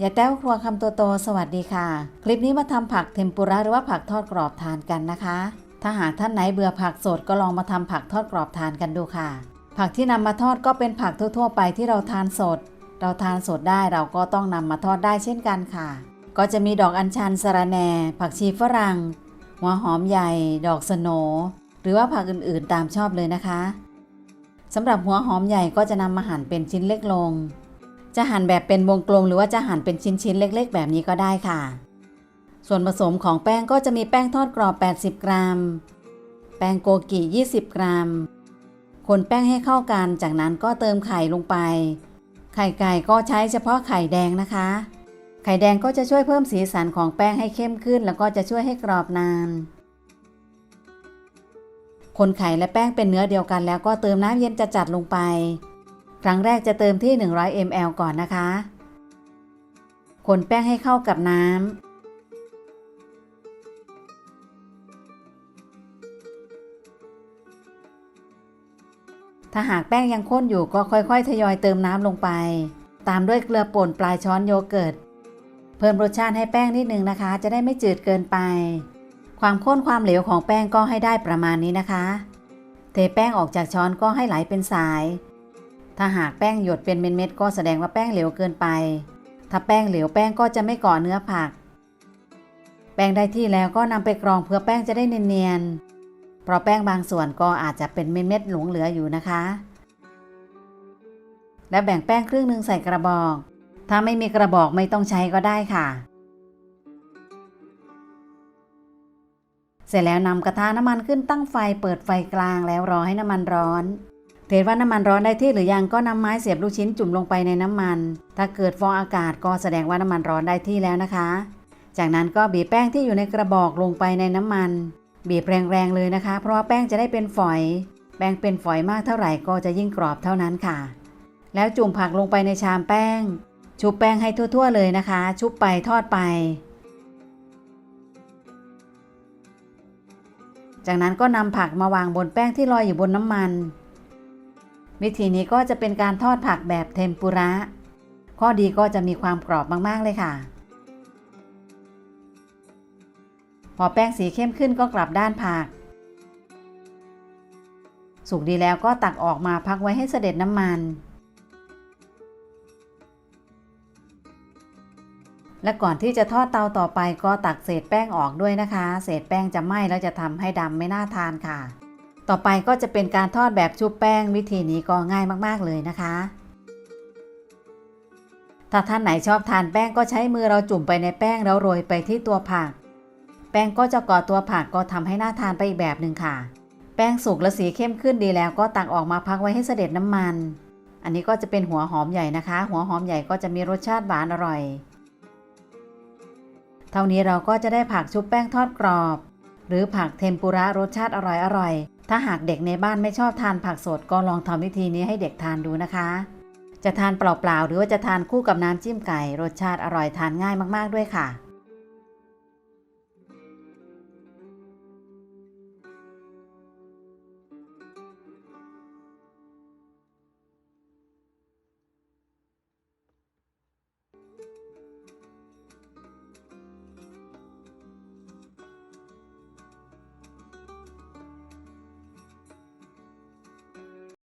อย่าแต้วครัวคำโตโตสวัสดีค่ะ คลิปนี้มาทำผักเทมปุระหรือว่าผักทอดกรอบทานกันนะคะ ถ้าหากท่านไหนเบื่อผักสดก็ลองมาทำผักทอดกรอบทานกันดูค่ะ ผักที่นำมาทอดก็เป็นผักทั่วๆ ไปที่เราทานสด เราทานสดได้เราก็ต้องนำมาทอดได้เช่นกันค่ะ ก็จะมีดอกอัญชันสะระแหน่ ผักชีฝรั่ง หัวหอมใหญ่ ดอกสโน หรือว่าผักอื่นๆตามชอบเลยนะคะสำหรับหัวหอมใหญ่ก็จะนำมาหั่นเป็นชิ้นเล็กลง จะหั่นแบบเป็นวงกลมหรือว่าจะหั่นเป็นชิ้นๆ เล็ก ๆ แบบนี้ก็ได้ค่ะ ส่วนผสมของแป้งก็จะมีแป้งทอดกรอบ 80 กรัม แป้งโกกิ 20 กรัม คนแป้งให้เข้ากัน จากนั้นก็เติมไข่ลงไป ไข่ไก่ก็ใช้เฉพาะไข่แดงนะคะ ไข่แดงก็จะช่วยเพิ่มสีสันของแป้งให้เข้มขึ้น แล้วก็จะช่วยให้กรอบนาน คนไข่และแป้งเป็นเนื้อเดียวกันแล้วก็เติมน้ำเย็นจะจัดลงไป ครั้งแรกจะเติมที่ 100 ml ก่อนนะคะ คนแป้งให้เข้ากับน้ำถ้าหากแป้งยังข้นอยู่ก็ค่อยๆ ทยอยเติมน้ำลงไป ตามด้วยเกลือป่นปลายช้อนโยเกิร์ต เพิ่มรสชาติให้แป้งนิดนึงนะคะ จะได้ไม่จืดเกินไป ความข้นความเหลวของแป้งก็ให้ได้ประมาณนี้นะคะ เทแป้งออกจากช้อนก็ให้ไหลเป็นสาย ถ้าหากแป้งหยดเป็นเม็ดๆก็แสดงว่าแป้งเหลวเกินไป ถ้าแป้งเหลวแป้งก็จะไม่เกาะเนื้อผัก แป้งได้ที่แล้วก็นำไปกรองเพื่อแป้งจะได้เนียนๆ เพราะแป้งบางส่วนก็อาจจะเป็นเม็ดๆหลงเหลืออยู่นะคะ และแบ่งแป้งครึ่งหนึ่งใส่กระบอก ถ้าไม่มีกระบอกไม่ต้องใช้ก็ได้ค่ะเสร็จแล้วนำกระทะน้ำมันขึ้นตั้งไฟเปิดไฟกลางแล้วรอให้น้ำมันร้อน เห็นว่าน้ำมันร้อนได้ที่หรือยังก็นำไม้เสียบลูกชิ้นจุ่มลงไปในน้ำมัน ถ้าเกิดฟองอากาศก็แสดงว่าน้ำมันร้อนได้ที่แล้วนะคะ จากนั้นก็บีบแป้งที่อยู่ในกระบอกลงไปในน้ำมัน บีบแรงๆเลยนะคะ เพราะว่าแป้งจะได้เป็นฝอย แป้งเป็นฝอยมากเท่าไหร่ก็จะยิ่งกรอบเท่านั้นค่ะ แล้วจุ่มผักลงไปในชามแป้ง ชุบแป้งให้ทั่ว ๆ เลยนะคะ ชุบไปทอดไปจากนั้นก็นำผักมาวางบนแป้งที่ลอยอยู่บนน้ำมัน วิธีนี้ก็จะเป็นการทอดผักแบบเทมปุระ ข้อดีก็จะมีความกรอบมากๆเลยค่ะ พอแป้งสีเข้มขึ้นก็กลับด้านผัก สุกดีแล้วก็ตักออกมาพักไว้ให้เสด็จน้ำมัน และก่อนที่จะทอดเตาต่อไปก็ตักเศษแป้งออกด้วยนะคะ เศษแป้งจะไหม้แล้วจะทำให้ดำไม่น่าทานค่ะ ต่อไปก็จะเป็นการทอดแบบชุบแป้งวิธีนี้ก็ง่ายมากๆเลยนะคะ ถ้าท่านไหนชอบทานแป้งก็ใช้มือเราจุ่มไปในแป้งแล้วโรยไปที่ตัวผัก แป้งก็จะก่อตัวผักก็ทำให้น่าทานไปอีกแบบหนึ่งค่ะ แป้งสุกและสีเข้มขึ้นดีแล้วก็ตักออกมาพักไว้ให้เสด็จน้ำมัน อันนี้ก็จะเป็นหัวหอมใหญ่นะคะ หัวหอมใหญ่ก็จะมีรสชาติหวานอร่อย เท่านี้เราก็จะได้ผักชุบแป้งทอดกรอบ หรือผักเทมปุระรสชาติอร่อยๆ ถ้าหากเด็กในบ้านไม่ชอบทานผักสดก็ลองทำวิธีนี้ให้เด็กทานดูนะคะ จะทานเปล่าๆ หรือว่าจะทานคู่กับน้ำจิ้มไก่ รสชาติอร่อยทานง่ายมากๆด้วยค่ะ